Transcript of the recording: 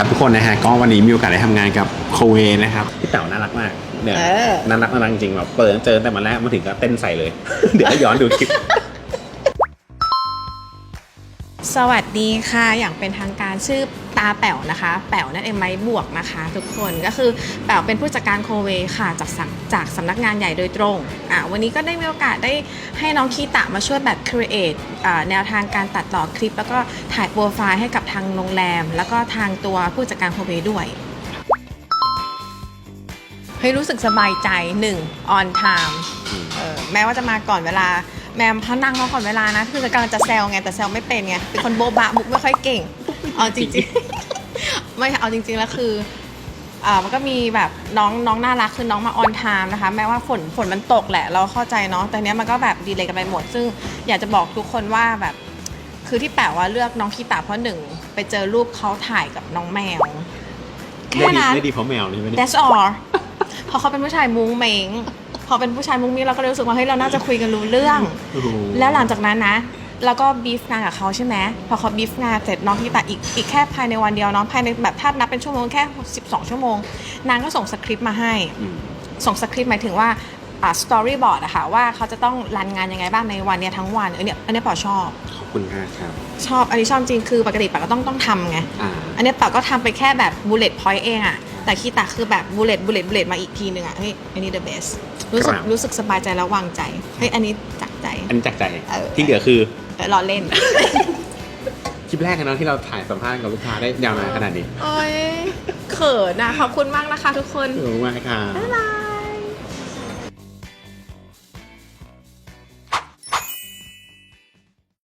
ครับทุกคนนะฮะก็วันนี้มีโอกาสได้ทำงานกับโคเวนะครับพี่เต๋าน่ารักมากเนี่ยเออ น่ารักน่ารักจริงแบบเปิดเจอแต่มาแรกมาถึงก็เต้นใส่เลย เดี๋ยวให้ย้อนดูคลิป สวัสดีค่ะ อย่างเป็นทางการชื่อตาแป๋วนะคะ แป๋วนั่นเองไหมบวกนะคะ ทุกคนก็คือแป๋วเป็นผู้จัดการโคเวค่ะจากสังจากสำนักงานใหญ่โดยตรงอะวันนี้ก็ได้มีโอกาสได้ให้น้องคีตะมาช่วยแบบ create อ่าแนวทางการตัดต่อคลิป แล้วก็ถ่ายโปรไฟล์ให้กับทางโรงแรม แล้วก็ทางตัวผู้จัดการโคเวด้วยให้รู้สึกสบายใจหนึ่ง on time แม้ว่าจะมาก่อนเวลา แมมเขานั่งเขาก่อนเวลานะ คือกำลังจะแซวไงแต่แซวไม่เป็นไงเป็นคนโบบะมุกไม่ค่อยเก่งเอาจริงๆ ไม่เอาจริง ๆ แล้วคืออ่ามันก็มีแบบน้องน้องน่ารักคือน้องมาออนไทม์นะคะ แม้ว่าฝนฝนมันตกแหละ เราเข้าใจเนาะแต่เนี้ยมันก็แบบดีเลยกันไปหมด ซึ่งอยากจะบอกทุกคนว่าแบบ คือที่แปลว่าเลือกน้องคีตาเพราะหนึ่งไปเจอรูปเขาถ่ายกับน้องแมวแค่ได้ดีนั้น ได้ดีเพราะแมวนี่ไหมเนี่ย That's all พอเขาเป็นผู้ชายมุ้งเมง พอเป็นผู้ชายมุ้งมิ้งเราก็เลยรู้สึกว่าเฮ้ยเราน่าจะคุยกันรู้เรื่องโอ้โหแล้วหลังจากนั้นนะแล้วก็บีฟงานกับเขาใช่ไหมพอเขาบีฟงานเสร็จน้องที่แต่อีกอีกแค่ภายในวันเดียวเน้องภายในแบบถ้านับเป็นชั่วโมงแค่ 12 ชั่วโมง นางก็ส่งสคริปต์มาให้อืมส่งสคริปต์หมายถึงว่าอ่าสตอรี่บอร์ดอะค่ะว่าเขาจะต้องรันงานยังไงบ้างในวันเนี้ยทั้งวันเออเนี่ยอันเนี้ยปอชอบขอบคุณมากครับ ชอบอันนี้ชอบจริงคือปกติปอก็ต้องต้องทำไงอ่าอันเนี้ยปากก็ทำไปแค่แบบบูเลตพอยต์เองอะ แต่คีตาคือแบบบูเลตบูเลตบูเลตมาอีกทีหนึ่งอะเฮ้ยอันนี้ the best รู้สึกครับ รู้สึกสบายใจแล้ววางใจเฮ้ยอันนี้จากใจ อันนี้จากใจเออ ที่เหลือคือเออรอเล่น คลิปแรกกันเนาะที่เราถ่ายสัมภาษณ์กับลูกค้าได้ยาวนานขนาดนี้โอ้ยเขินอะขอบคุณมากนะคะทุกคน ขอบคุณมากครับบ๊ายบาย